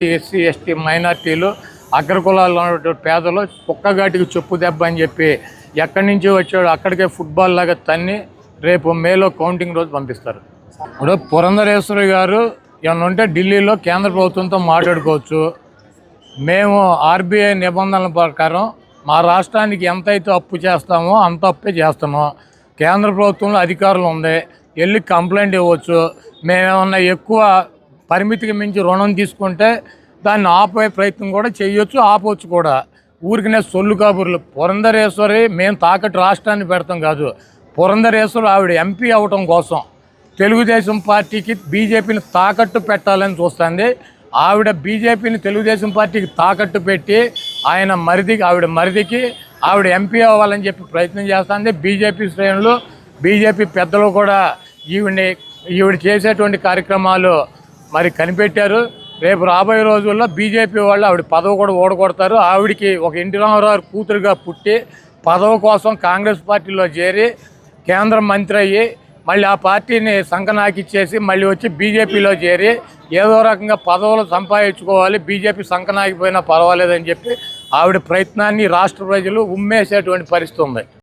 SC ST మైనార్టీలు అగ్రకులాల్లో ఉన్నటువంటి పేదలు కుక్కగాటికి చెప్పు దెబ్బ అని చెప్పి ఎక్కడి నుంచి వచ్చాడు అక్కడికే ఫుట్బాల్ లాగా తన్ని రేపు మేలో కౌంటింగ్ రోజు పంపిస్తారు. ఇప్పుడు పురంధరేశ్వరి గారు ఏమన్నా ఉంటే ఢిల్లీలో కేంద్ర ప్రభుత్వంతో మాట్లాడుకోవచ్చు. మేము ఆర్బీఐ నిబంధనల ప్రకారం మా రాష్ట్రానికి ఎంతైతే అప్పు చేస్తామో అంత అప్పే చేస్తాము కేంద్ర ప్రభుత్వంలో అధికారులు ఉంది. వెళ్ళి కంప్లైంట్ ఇవ్వచ్చు. మేమేమన్నా ఎక్కువ పరిమితికి మించి రుణం తీసుకుంటే దాన్ని ఆపే ప్రయత్నం కూడా చేయొచ్చు ఆపవచ్చు కూడా. ఊరికనే సొల్లు కాబుర్లు పురంధరేశ్వరి మేము తాకట్టు రాష్ట్రాన్ని పెడతాం కాదు. పురంధరేశ్వరి ఆవిడ ఎంపీ అవటం కోసం. తెలుగుదేశం పార్టీకి బీజేపీని తాకట్టు పెట్టాలని చూస్తుంది. ఆవిడ బీజేపీని తెలుగుదేశం పార్టీకి తాకట్టు పెట్టి ఆయన మరిదికి ఆవిడ మరిదికి ఆవిడ ఎంపీ అవ్వాలని చెప్పి ప్రయత్నం చేస్తుంది. బీజేపీ శ్రేణులు బీజేపీ పెద్దలు కూడా ఈవిడ ఈవిడ చేసేటువంటి కార్యక్రమాలు మరి కనిపెట్టారు. రేపు రాబోయే రోజుల్లో బీజేపీ వాళ్ళు ఆవిడ పదవి కూడా ఓడగొడతారు. ఆవిడికి ఒక ఎన్టీ రామారావు కూతురుగా పుట్టి పదవి కోసం కాంగ్రెస్ పార్టీలో చేరి కేంద్ర మంత్రి అయ్యి మళ్ళీ ఆ పార్టీని సంకనాకిచ్చేసి మళ్ళీ వచ్చి బీజేపీలో చేరి ఏదో రకంగా పదవులు సంపాదించుకోవాలి. బీజేపీ సంకనాకిపోయినా పర్వాలేదని చెప్పి ఆవిడ ప్రయత్నాన్ని రాష్ట్ర ప్రజలు ఉమ్మేసేటువంటి పరిస్థితి ఉంది.